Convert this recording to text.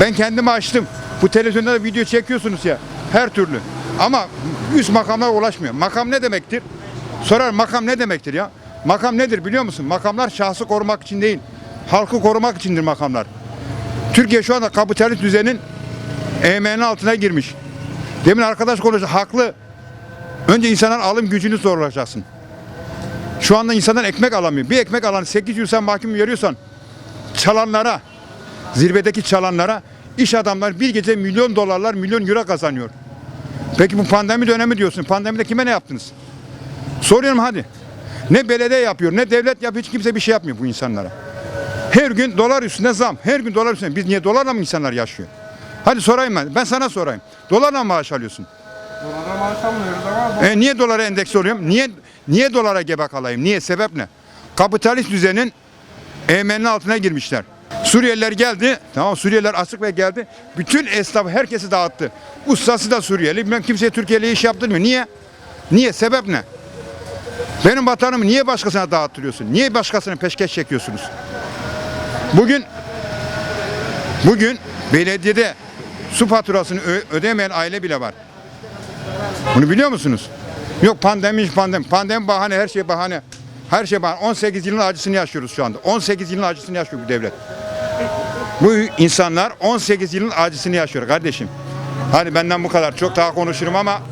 Ben kendimi açtım. Bu televizyonda da video çekiyorsunuz ya. Her türlü. Ama üst makamlara ulaşmıyor. Makam ne demektir? Sorar makam ne demektir ya? Makam nedir biliyor musun? Makamlar şahsı korumak için değil. Halkı korumak içindir makamlar. Türkiye şu anda kapitalist düzenin emeğinin altına girmiş. Demin arkadaş konuştu. Haklı. Önce insanların alım gücünü zorlayacaksın. Şu anda insanlar ekmek alamıyor. Bir ekmek alan 800 sen mahkum veriyorsan çalanlara, zirvedeki çalanlara iş adamlar bir gece milyon dolarlar, milyon euro kazanıyor. Peki bu pandemi dönemi diyorsun. Pandemide kime ne yaptınız? Soruyorum hadi. Ne belediye yapıyor, ne devlet yapıyor, hiç kimse bir şey yapmıyor bu insanlara. Her gün dolar üstünde zam, her gün dolar üstünde. Biz niye dolarla mı insanlar yaşıyor? Hadi sorayım ben, ben sana sorayım. Dolarla mı maaş alıyorsun? Dolara maaş almıyoruz ama E niye dolara endeks oluyorum? Niye niye dolara gebe kalayım? Niye? Sebep ne? Kapitalist düzenin emeğinin altına girmişler. Suriyeliler geldi. Tamam Suriyeliler açık ve geldi. Bütün esnafı herkesi dağıttı. Ustası da Suriyeli. Ben kimseye Türkiye'yle iş yaptırmıyor. Niye? Niye? Sebep ne? Benim vatanımı niye başkasına dağıttırıyorsun? Niye başkasına peşkeş çekiyorsunuz? Bugün bugün belediyede su faturasını ödemeyen aile bile var. Bunu biliyor musunuz? Yok pandemi pandemi. Pandemi bahane, her şey bahane. Her şey bahane. 18 yılın acısını yaşıyoruz şu anda. 18 yılın acısını yaşıyor bu devlet. Bu insanlar 18 yılın acısını yaşıyor kardeşim. Hani benden bu kadar. Çok daha konuşurum ama